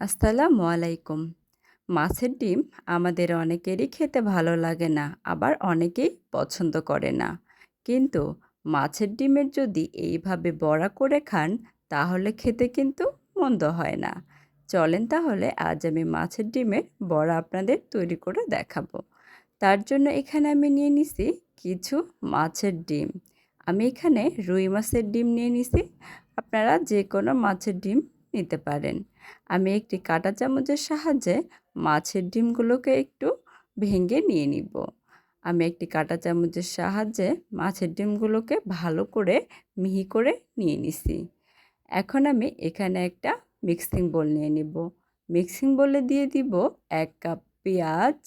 আসসালামু আলাইকুম। মাছের ডিম আমাদের অনেকেরই খেতে ভালো লাগে না, আবার অনেকেই পছন্দ করে না। কিন্তু মাছের ডিমের যদি এইভাবে বড়া করে খান, তাহলে খেতে কিন্তু মন্দ হয় না। চলেন তাহলে আজ আমি মাছের ডিমের বড়া আপনাদের তৈরি করে দেখাবো। তার জন্য এখানে আমি নিয়ে নিছি কিছু মাছের ডিম। আমি এখানে রুই মাছের ডিম নিয়ে নিছি। আপনারা যে কোনো মাছের ডিম নিতে পারেন। আমি একটি কাঁটা চামচের সাহায্যে মাছের ডিমগুলোকে একটু ভেঙে নিয়ে নিব। আমি একটি কাঁটা চামচের সাহায্যে মাছের ডিমগুলোকে ভালো করে মিহি করে নিয়ে নিছি। এখন আমি এখানে একটা মিক্সিং বোল নিয়ে নিব। মিক্সিং বোলে দিয়ে দিব এক কাপ পেঁয়াজ,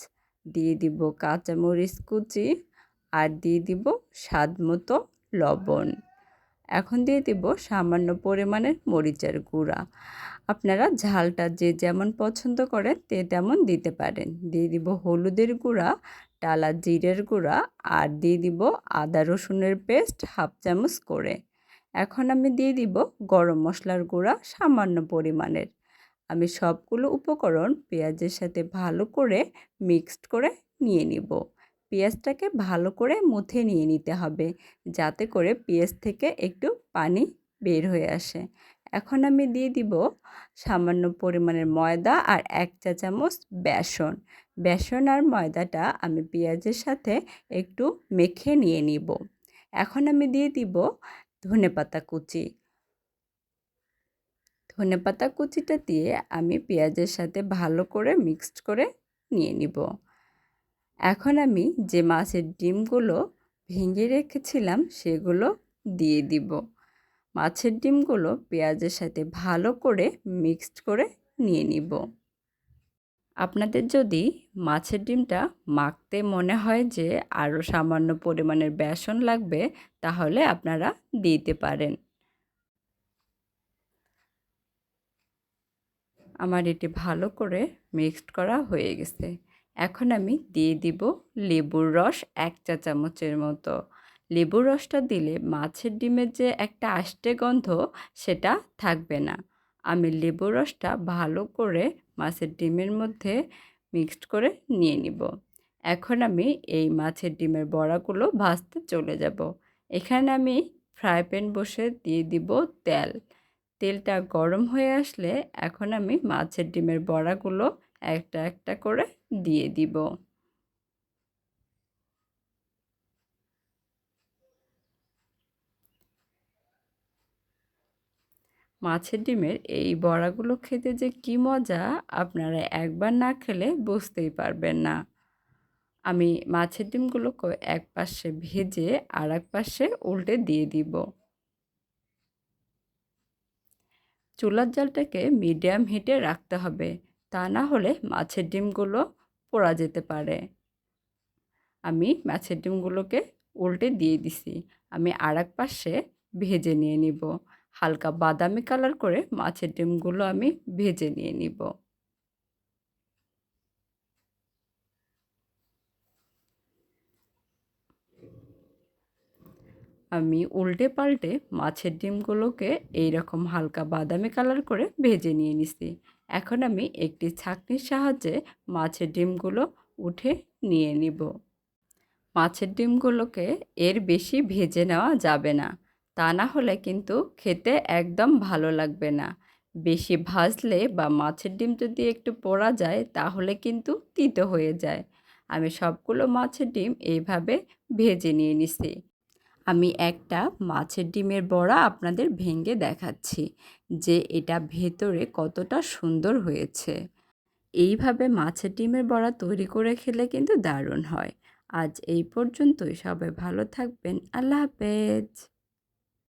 দিয়ে দিব কাঁচামরিচ কুচি আর দিয়ে দিব স্বাদ মতো লবণ। এখন দিয়ে দিব সামান্য পরিমাণের মরিচের গুঁড়া। আপনারা ঝালটা যে যেমন পছন্দ করেন তে তেমন দিতে পারেন। দিয়ে দিব হলুদের গুঁড়া টালা জিরের গুঁড়া আর দিয়ে দিব আদা রসুনের পেস্ট হাফ চামচ করে। এখন আমি দিয়ে দিব গরম মশলার গুঁড়া সামান্য পরিমাণের। আমি সবগুলো উপকরণ পেঁয়াজের সাথে ভালো করে মিক্সড করে নিয়ে নিব। পেঁয়াজটাকে ভালো করে মুথে নিয়ে নিতে হবে। যাতে করে পেঁয়াজ থেকে একটু পানি বের হয়ে আসে। এখন আমি দিয়ে দিব সামান্য পরিমাণের ময়দা আর এক চা চামচ বেসন। বেসন আর ময়দাটা আমি পেঁয়াজের সাথে একটু মেখে নিয়ে নিব। এখন আমি দিয়ে দিব ধনে পাতা কুচি। ধনে পাতা কুচিটা দিয়ে আমি পেঁয়াজের সাথে ভালো করে মিক্সড করে নিয়ে নিব। এখন আমি যে মাছের ডিমগুলো ভেঙে রেখেছিলাম, সেগুলো দিয়ে দিব। মাছের ডিমগুলো পেঁয়াজের সাথে ভালো করে মিক্সড করে নিয়ে নিব। আপনাদের যদি মাছের ডিমটা মাখতে মনে হয় যে আরও সামান্য পরিমাণের বেসন লাগবে, তাহলে আপনারা দিতে পারেন। আমার এটি ভালো করে মিক্সড করা হয়ে গেছে। এখন আমি দিয়ে দিব লেবুর রস এক চা চামচের মতো। লেবুর রসটা দিলে মাছের ডিমের যে একটা আষ্টে গন্ধ সেটা থাকবে না। আমি লেবুর রসটা ভালো করে মাছের ডিমের মধ্যে মিক্সড করে নিয়ে নিব। এখন আমি এই মাছের ডিমের বড়াগুলো ভাজতে চলে যাব। এখানে আমি ফ্রাই প্যান বসে দিয়ে দিব তেল। তেলটা গরম হয়ে আসলে এখন আমি মাছের ডিমের বড়াগুলো একটা একটা করে দিয়ে দিব। মাছের ডিমের এই বড়াগুলো খেতে যে কী মজা, আপনারা একবার না খেলে বুঝতেই পারবেন না। আমি মাছের ডিমগুলোকে এক পাশে ভেজে আর এক পাশে উল্টে দিয়ে দিব। চুলার জালটাকে মিডিয়াম হিটে রাখতে হবে, তা না হলে মাছের ডিমগুলো পোড়া যেতে পারে। আমি মাছের ডিমগুলোকে উল্টে দিয়ে দিছি। আমি আর এক পাশে ভেজে নিয়ে নিব। হালকা বাদামি কালার করে মাছের ডিমগুলো আমি ভেজে নিয়ে নিব। আমি উল্টে পাল্টে মাছের ডিমগুলোকে এইরকম হালকা বাদামি কালার করে ভেজে নিয়ে নিছি। এখন আমি একটি ছাঁকনির সাহায্যে মাছের ডিমগুলো উঠে নিয়ে নিব। মাছের ডিমগুলোকে এর বেশি ভেজে নেওয়া যাবে না। তা না হলে কিন্তু খেতে একদম ভালো লাগবে না। বেশি ভাজলে বা মাছের ডিম যদি একটু পোড়া যায়, তাহলে কিন্তু তিতো হয়ে যায়। আমি সবগুলো মাছের ডিম এইভাবে ভেজে নিয়ে নিছি। আমি একটা মাছের ডিমের বড়া আপনাদের ভেঙে দেখাচ্ছি যে এটা ভেতরে কতটা সুন্দর হয়েছে। এইভাবে মাছের ডিমের বড়া তৈরি করে খেলে কিন্তু দারুণ হয়। আজ এই পর্যন্তই। সবাই ভালো থাকবেন। আল্লাহ হাফেজ।